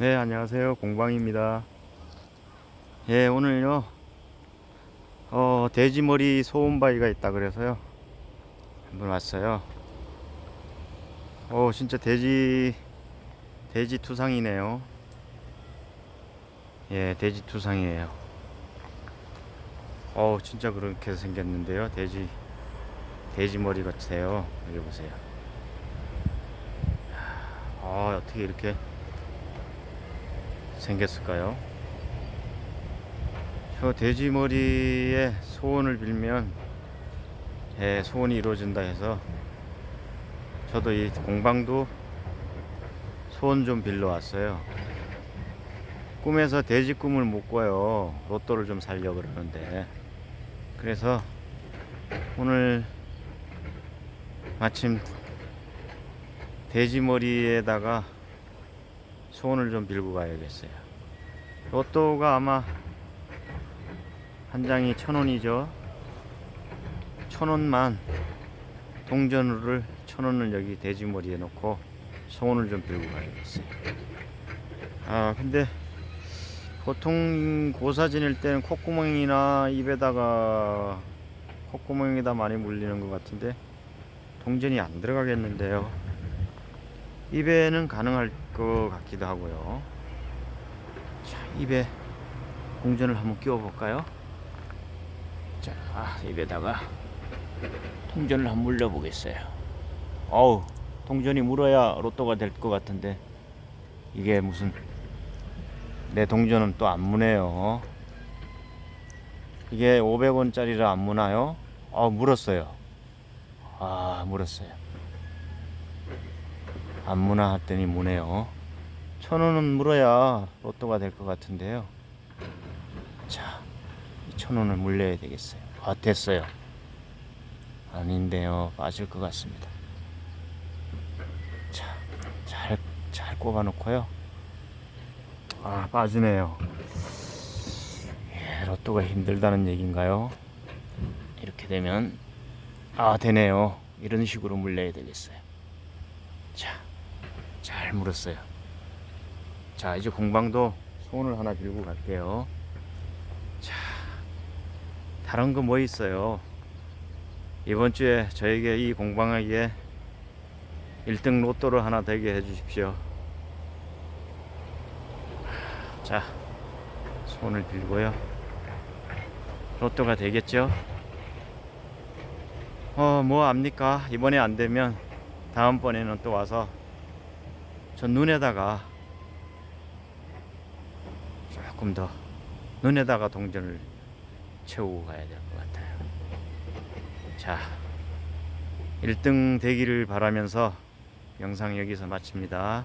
네, 안녕하세요. 공방입니다. 예, 오늘요, 어, 돼지머리 소음바위가 있다 그래서요. 한번 왔어요. 어, 진짜 돼지, 돼지 투상이네요. 예, 돼지 투상이에요. 어, 진짜 그렇게 생겼는데요. 돼지, 돼지 머리 같아요. 여기 보세요. 아, 어떻게 이렇게 생겼을까요? 저 돼지 머리에 소원을 빌면 예, 소원이 이루어진다 해서 저도 이 공방도 소원 좀 빌러 왔어요. 꿈에서 돼지 꿈을 못 꿔요. 로또를 좀 살려 그러는데 그래서 오늘 마침 돼지 머리에다가 소원을 좀 빌고 가야겠어요. 로또가 아마 한 장이 천 원이죠. 천 원만 동전을 천 원을 여기 돼지머리에 놓고 소원을 좀 빌고 가야겠어요. 아 근데 보통 고사 지낼 때는 콧구멍이나 입에다가 콧구멍에다 많이 물리는 것 같은데 동전이 안 들어가겠는데요. 입에는 가능할 것 같기도 하고요. 자, 입에 동전을 한번 끼워 볼까요? 자, 입에다가 동전을 한번 물려 보겠어요. 어우, 동전이 물어야 로또가 될 것 같은데 이게 무슨 내 동전은 또 안 무네요. 이게 500원짜리라 안 무나요? 어, 물었어요. 아, 물었어요. 안 무나 했더니 무네요. 천 원은 물어야 로또가 될 것 같은데요. 자, 이천 원을 물려야 되겠어요. 아, 됐어요. 아닌데요. 빠질 것 같습니다. 자, 잘, 잘 꼽아 놓고요. 아, 빠지네요. 예, 로또가 힘들다는 얘기인가요? 이렇게 되면, 아, 되네요. 이런 식으로 물려야 되겠어요. 자, 잘 물었어요. 자, 이제 공방도 소원을 하나 빌고 갈게요. 자, 다른 거 뭐 있어요? 이번 주에 저에게 이 공방에게 1등 로또를 하나 되게 해주십시오. 자, 소원을 빌고요. 로또가 되겠죠? 어, 뭐 압니까? 이번에 안 되면 다음번에는 또 와서 저 눈에다가 조금 더 눈에다가 동전을 채우고 가야 될 것 같아요. 자, 1등 되기를 바라면서 영상 여기서 마칩니다.